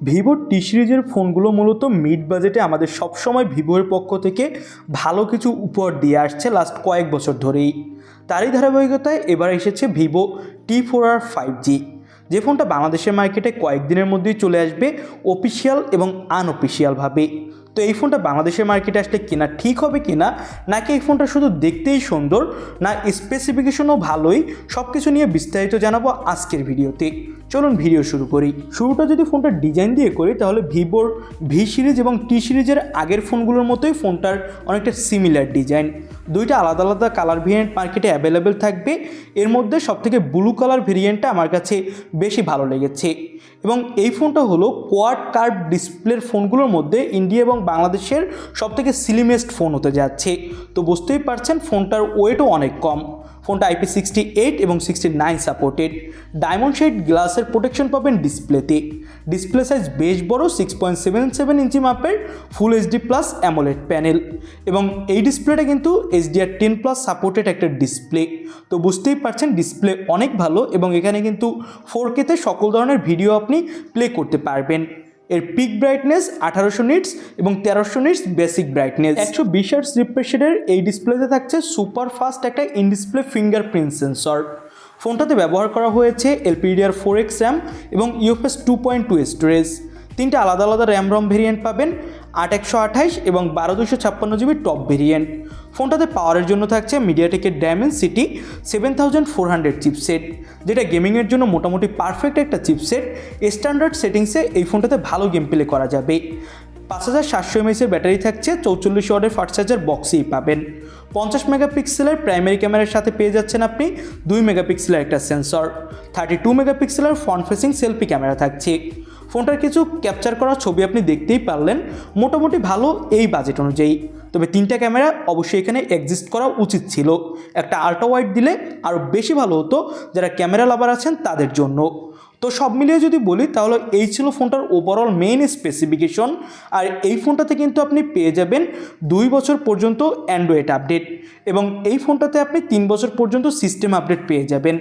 Vivo T সিরিজের ফোনগুলো মূলত মিড বাজেটে আমাদের সবসময় ভিভোর পক্ষ থেকে ভালো কিছু উপহার দিয়ে আসছে লাস্ট কয়েক বছর ধরেই। তারই ধারাবাহিকতায় এবার এসেছে Vivo T four R five G যে ফোনটা বাংলাদেশের মার্কেটে কয়েকদিনের মধ্যেই চলে আসবে অফিসিয়াল এবং আনঅফিসিয়ালভাবে তো এই ফোনটা বাংলাদেশের মার্কেটে আসলে কেনা ঠিক হবে কিনা, নাকি এই ফোনটা শুধু দেখতেই সুন্দর, না স্পেসিফিকেশনও ভালোই সব কিছু নিয়ে বিস্তারিত জানাব আজকের ভিডিওতে। চলুন ভিডিও শুরু করি। শুরুটা যদি ফোনটার ডিজাইন দিয়ে করি, তাহলে ভিভোর ভি সিরিজ এবং টি সিরিজের আগের ফোনগুলোর মতোই ফোনটার অনেকটা সিমিলার ডিজাইন দুইটা আলাদা আলাদা কালার ভেরিয়েন্ট মার্কেটে অ্যাভেলেবেল থাকবে। এর মধ্যে সবথেকে ব্লু কালার ভেরিয়েন্টটা আমার কাছে বেশি ভালো লেগেছে। এবং এই ফোনটা হলো কোয়াড কার্ভ ডিসপ্লের ফোনগুলোর মধ্যে ইন্ডিয়া এবং বাংলাদেশের সবথেকে স্লিমেস্ট ফোন হতে যাচ্ছে। তো বুঝতেই পারছেন, ফোনটার ওয়েটও অনেক কম। ফোনটা আইপি সিক্সটি এইট এবং sixty nine supported diamond shield গ্লাসের প্রোটেকশন পাবেন ডিসপ্লেতে ডিসপ্লে সাইজ বেশ বড় six point seven seven inch মাপের full HD plus AMOLED panel এবং এই ডিসপ্লেটা কিন্তু এইচডিআর টেন প্লাস সাপোর্টেড একটা ডিসপ্লে তো বুঝতেই পারছেন ডিসপ্লে অনেক ভালো এবং এখানে কিন্তু ফোর কেতে সকল ধরনের ভিডিও আপনি প্লে করতে পারবেন। এর পিক ব্রাইটনেস আঠারোশো নিটস এবং তেরোশো নিটস বেসিক ব্রাইটনেস একশো বিশ আর্টস রিফ্রেশের এই ডিসপ্লেতে থাকছে সুপার ফাস্ট একটা ইন ডিসপ্লে ফিঙ্গারপ্রিন্ট সেন্সর ফোনটাতে ব্যবহার করা হয়েছে এলপিডিআর ফোর এক্স র্যাম এবং UFS two point two storage তিনটে আলাদা আলাদা র্যাম রম ভেরিয়েন্ট পাবেন, আট একশো আঠাইশ এবং বারো দুশো ছাপ্পান্ন জিবি টপ ভেরিয়েন্ট ফোনটাতে পাওয়ারের জন্য থাকছে মিডিয়াটেকের Dimensity seven thousand four hundred chipset যেটা গেমিংয়ের জন্য মোটামুটি পারফেক্ট একটা চিপসেট স্ট্যান্ডার্ড সেটিংসে এই ফোনটাতে ভালো গেম প্লে করা যাবে। পাঁচ হাজার সাতশো এমএসের ব্যাটারি থাকছে, চৌচল্লিশ ওয়ার্ডের ফাস্ট চার্জার বক্সেই পাবেন। পঞ্চাশ মেগাপিক্সেলের প্রাইমারি ক্যামেরার সাথে পেয়ে যাচ্ছেন আপনি দুই মেগাপিক্সেলের একটা সেন্সর থার্টি টু মেগাপিক্সেলের ফ্রন্ট ফেসিং সেলফি ক্যামেরা থাকছে। ফোনটার কিছু ক্যাপচার করা ছবি আপনি দেখতেই পারলেন। মোটামুটি ভালো এই বাজেট অনুযায়ী। তবে তিনটা ক্যামেরা অবশ্যই এখানে এক্সিস্ট করা উচিত ছিল। একটা আল্ট্রা ওয়াইড দিলে আরও বেশি ভালো হতো যারা ক্যামেরা লাভার আছেন তাদের জন্য। তো সব মিলিয়ে যদি বলি, তাহলে এই ছিল ফোনটার ওভারঅল মেইন স্পেসিফিকেশন আর এই ফোনটাতে কিন্তু আপনি পেয়ে যাবেন দুই বছর পর্যন্ত অ্যান্ড্রয়েড আপডেট এবং এই ফোনটাতে আপনি তিন বছর পর্যন্ত সিস্টেম আপডেট পেয়ে যাবেন।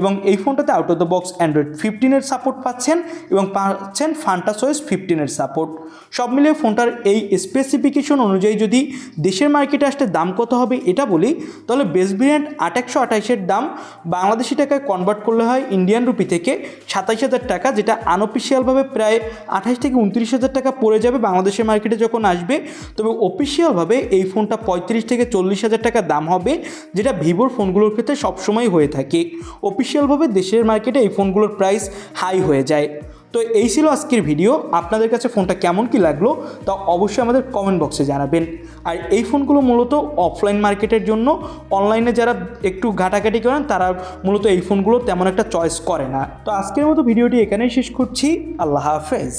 এবং এই ফোনটাতে out of the box Android ফিফটিনের support পাচ্ছেন এবং পাচ্ছেন ফান্টা ফান্টাসয়েস ফিফটিনের সাপোর্ট সব মিলিয়ে ফোনটার এই স্পেসিফিকেশন অনুযায়ী যদি দেশের মার্কেটে আসতে দাম কত হবে এটা বলি, তাহলে বেস ভেরিয়েন্ট আট একশো আঠাইশের দাম বাংলাদেশি টাকায় কনভার্ট করলে হয় ইন্ডিয়ান রুপি থেকে সাতাইশ হাজার টাকা, যেটা আনঅফিসিয়ালভাবে প্রায় আঠাশ থেকে উনত্রিশ হাজার টাকা পড়ে যাবে বাংলাদেশের মার্কেটে যখন আসবে। তবে অফিসিয়ালভাবে এই ফোনটা পঁয়ত্রিশ থেকে চল্লিশ হাজার টাকা দাম হবে, যেটা ভিভোর ফোনগুলোর ক্ষেত্রে সবসময় হয়ে থাকে। অফিসিয়ালভাবে দেশের মার্কেটে এই ফোনগুলোর প্রাইস হাই হয়ে যায়। তো এই ছিল আজকের ভিডিও। আপনাদের কাছে ফোনটা কেমন কি লাগল তা অবশ্যই আমাদের কমেন্ট বক্সে জানাবেন। আর এই ফোনগুলো মূলত অফলাইন মার্কেটের জন্য। অনলাইনে যারা একটু ঘাটাঘাটি করেন, তারা মূলত এই ফোনগুলো তেমন একটা চয়েস করে না। তো আজকের মতো ভিডিওটি এখানেই শেষ করছি। আল্লাহ হাফেজ।